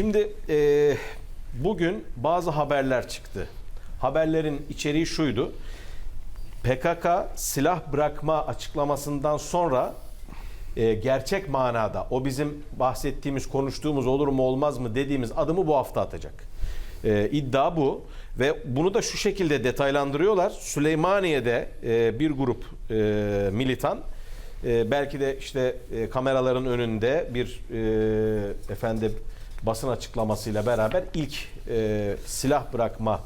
Şimdi e, bugün bazı haberler çıktı. Haberlerin içeriği şuydu. PKK silah bırakma açıklamasından sonra e, gerçek manada o bizim bahsettiğimiz, konuştuğumuz olur mu olmaz mı dediğimiz adımı bu hafta atacak. E, iddia bu ve bunu da şu şekilde detaylandırıyorlar. Süleymaniye'de e, bir grup e, militan e, belki de işte e, kameraların önünde bir e, efendim basın açıklamasıyla beraber ilk e, silah bırakma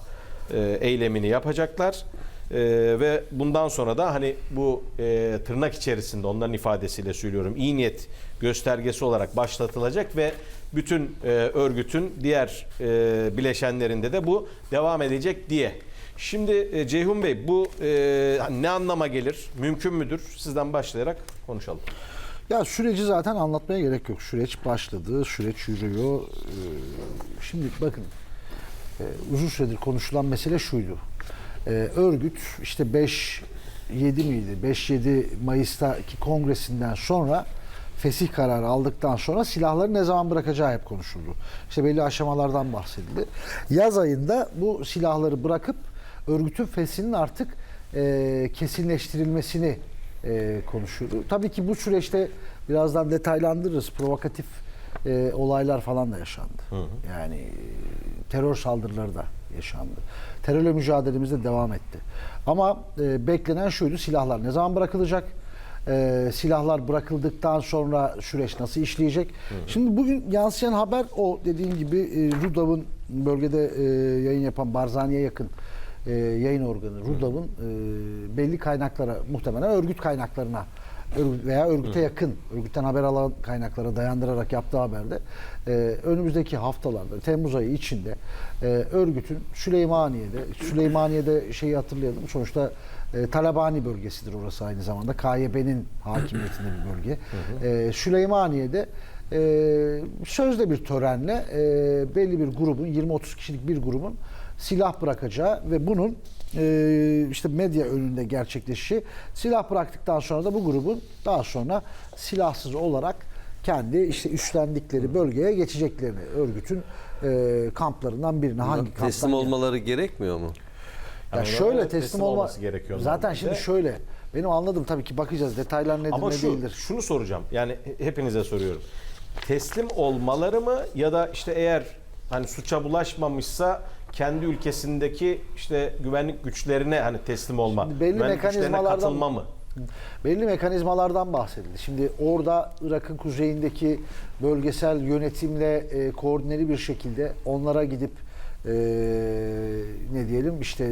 e, eylemini yapacaklar. E, ve bundan sonra da hani bu e, tırnak içerisinde onların ifadesiyle söylüyorum iyi niyet göstergesi olarak başlatılacak ve bütün e, örgütün diğer e, bileşenlerinde de bu devam edecek diye. Şimdi e, Ceyhun Bey bu e, ne anlama gelir? Mümkün müdür? Sizden başlayarak konuşalım. Ya süreci zaten anlatmaya gerek yok. Süreç başladı, süreç yürüyor. Ee, Şimdi bakın e, uzun süredir konuşulan mesele şuydu. Ee, Örgüt işte 5 7 miydi? 5-7 Mayıs'taki kongresinden sonra fesih kararı aldıktan sonra silahları ne zaman bırakacağı hep konuşuldu. İşte belli aşamalardan bahsedildi. Yaz ayında bu silahları bırakıp örgütün fesihinin artık e, kesinleştirilmesini e, konuşuyordu. Tabii ki bu süreçte birazdan detaylandırırız. Provokatif e, olaylar falan da yaşandı. Yani e, terör saldırıları da yaşandı. Terörle mücadelemiz de devam etti. Ama e, beklenen şuydu silahlar ne zaman bırakılacak? E, silahlar bırakıldıktan sonra süreç nasıl işleyecek? Şimdi bugün yansıyan haber o dediğim gibi e, RUDAV'ın bölgede e, yayın yapan Barzani'ye yakın e, yayın organı RUDAV'ın e, belli kaynaklara muhtemelen örgüt kaynaklarına örgüt veya örgüte yakın, örgütten haber alan kaynaklara dayandırarak yaptığı haberde e, önümüzdeki haftalarda, Temmuz ayı içinde e, örgütün Süleymaniye'de, Süleymaniye'de şeyi hatırlayalım sonuçta e, Talabani bölgesidir orası aynı zamanda. KYB'nin hakimiyetinde bir bölge. E, Süleymaniye'de e, sözde bir törenle e, belli bir grubun, 20-30 kişilik bir grubun silah bırakacağı ve bunun e, işte medya önünde gerçekleşişi silah bıraktıktan sonra da bu grubun daha sonra silahsız olarak kendi işte üstlendikleri bölgeye geçeceklerini örgütün e, kamplarından birine hangi kamptan Teslim olmaları gerekmiyor mu? ya Yani şöyle teslim, teslim olma olması gerekiyor Zaten şimdi şöyle benim anladım tabii ki bakacağız detaylar nedir Ama ne şu, değildir. şunu soracağım. Yani he- hepinize soruyorum. Teslim olmaları mı ya da işte eğer hani suça bulaşmamışsa kendi ülkesindeki işte güvenlik güçlerine hani teslim olma, Şimdi belli güvenlik güçlerine mekanizmalardan- katılma mı? Belli mekanizmalardan bahsedildi. Şimdi orada Irak'ın kuzeyindeki bölgesel yönetimle e, koordineli bir şekilde onlara gidip e, ne diyelim işte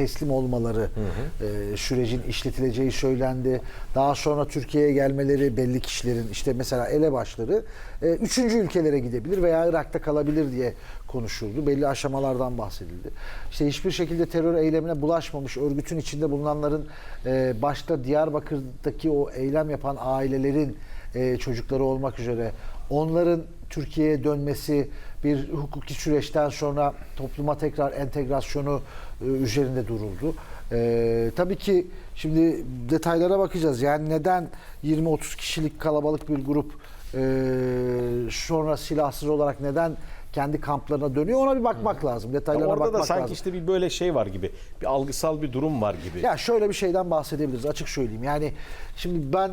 teslim olmaları e, sürecin işletileceği söylendi. Daha sonra Türkiye'ye gelmeleri belli kişilerin işte mesela elebaşları e, üçüncü ülkelere gidebilir veya Irak'ta kalabilir diye konuşuldu. Belli aşamalardan bahsedildi. İşte hiçbir şekilde terör eylemine bulaşmamış örgütün içinde bulunanların e, başta Diyarbakır'daki o eylem yapan ailelerin e, çocukları olmak üzere onların Türkiye'ye dönmesi bir hukuki süreçten sonra topluma tekrar entegrasyonu e, üzerinde duruldu. E, tabii ki şimdi detaylara bakacağız. Yani neden 20-30 kişilik kalabalık bir grup e, sonra silahsız olarak neden kendi kamplarına dönüyor ona bir bakmak lazım. Ya Detaylara orada da bakmak sanki lazım. işte bir böyle şey var gibi. Bir algısal bir durum var gibi. Ya şöyle bir şeyden bahsedebiliriz açık söyleyeyim. Yani şimdi ben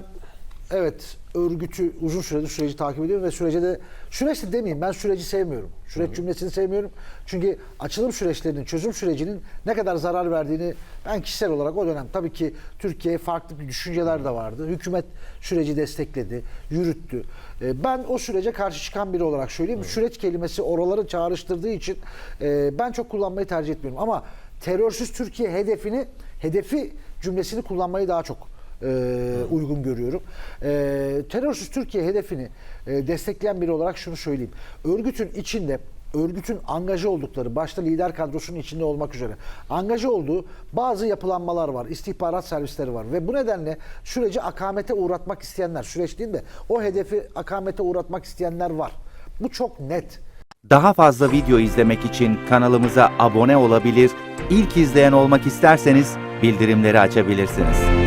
evet örgütü uzun süredir süreci takip ediyorum ve sürece de süreçte demeyeyim ben süreci sevmiyorum. Süreç cümlesini sevmiyorum. Çünkü açılım süreçlerinin, çözüm sürecinin ne kadar zarar verdiğini ben kişisel olarak o dönem tabii ki Türkiye'ye farklı bir düşünceler de vardı. Hükümet süreci destekledi, yürüttü. Ee, Ben o sürece karşı çıkan biri olarak söyleyeyim. Süreç kelimesi oraları çağrıştırdığı için e, ben çok kullanmayı tercih etmiyorum. Ama terörsüz Türkiye hedefini, hedefi cümlesini kullanmayı daha çok e, uygun görüyorum. E, terörsüz Türkiye hedefini e, destekleyen biri olarak şunu söyleyeyim. Örgütün içinde örgütün angaja oldukları, başta lider kadrosunun içinde olmak üzere angaja olduğu bazı yapılanmalar var, istihbarat servisleri var ve bu nedenle süreci akamete uğratmak isteyenler, süreç değil de o hedefi akamete uğratmak isteyenler var. Bu çok net. Daha fazla video izlemek için kanalımıza abone olabilir, ilk izleyen olmak isterseniz bildirimleri açabilirsiniz.